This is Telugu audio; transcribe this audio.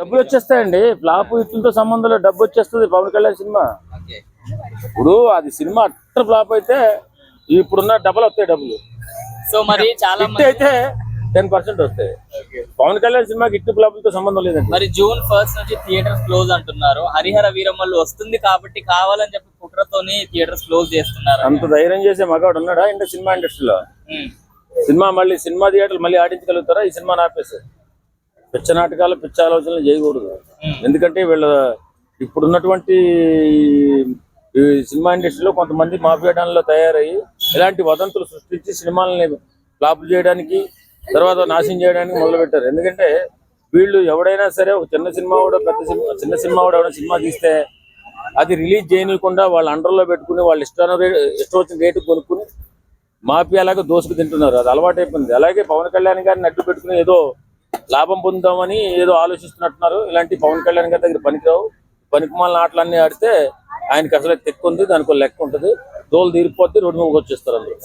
డబ్బులు వచ్చేస్తాయండి. ఫ్లాప్ ఇట్లతో సంబంధం లేదు డబ్బు వచ్చేస్తుంది పవన్ కళ్యాణ్ సినిమా. ఇప్పుడు అది సినిమా అట్ట ఫ్లాప్ అయితే ఇప్పుడున్న డబ్బులు వస్తాయి డబ్బులు. సో మరి చాలా అయితే టెన్ పర్సెంట్ వస్తాయి. పవన్ కళ్యాణ్ సినిమాకి ఇట్టు ఫ్లాపులతో సంబంధం లేదండి. మరి జూన్ ఫస్ట్ నుంచి థియేటర్స్ క్లోజ్ అంటున్నారు. హరిహర వీరమ్మలు వస్తుంది కాబట్టి కావాలని చెప్పి కుట్రతోని థియేటర్స్ క్లోజ్ చేస్తున్నారు అంత ధైర్యం చేసే మగాడు ఉన్నాడా? ఇంకా సినిమా ఇండస్ట్రీలో. సినిమా మళ్ళీ సినిమా థియేటర్లు మళ్ళీ ఆడించగలుగుతారా? ఈ సినిమా ఆపేసి పిచ్చ నాటకాలు పిచ్చ ఆలోచనలు చేయకూడదు. ఎందుకంటే వీళ్ళ ఇప్పుడున్నటువంటి ఈ సినిమా ఇండస్ట్రీలో కొంతమంది మాఫియాడాన్లో తయారయ్యి ఇలాంటి వదంతులు సృష్టించి సినిమాలని ఫ్లాప్ చేయడానికి తర్వాత నాశనం చేయడానికి మొదలుపెట్టారు. ఎందుకంటే వీళ్ళు ఎవడైనా సరే ఒక చిన్న సినిమా కూడా పెద్ద సినిమా చిన్న సినిమా కూడా ఎవరైనా సినిమా తీస్తే అది రిలీజ్ చేయనీయకుండా వాళ్ళ అండర్లో పెట్టుకుని వాళ్ళ ఇష్టాన ఇష్టం వచ్చిన రేటు కొనుక్కుని మాఫియాలాగా దోసుకు తింటున్నారు. అది అలవాటు అయిపోయింది అలాగే పవన్ కళ్యాణ్ గారిని అడ్డు పెట్టుకుని ఏదో లాభం పొందుదామని ఏదో ఆలోచిస్తున్నట్టున్నారు. ఇలాంటి పవన్ కళ్యాణ్ గారి దగ్గర పనికిరావు. పనికిమాలిన ఆటలన్నీ ఆడితే ఆయనకి అసలు తెక్కు ఉంది దానికి లెక్క ఉంటుంది. తోలు తీరిపోతే రోడ్డు మీద వచ్చేస్తారు అందరూ.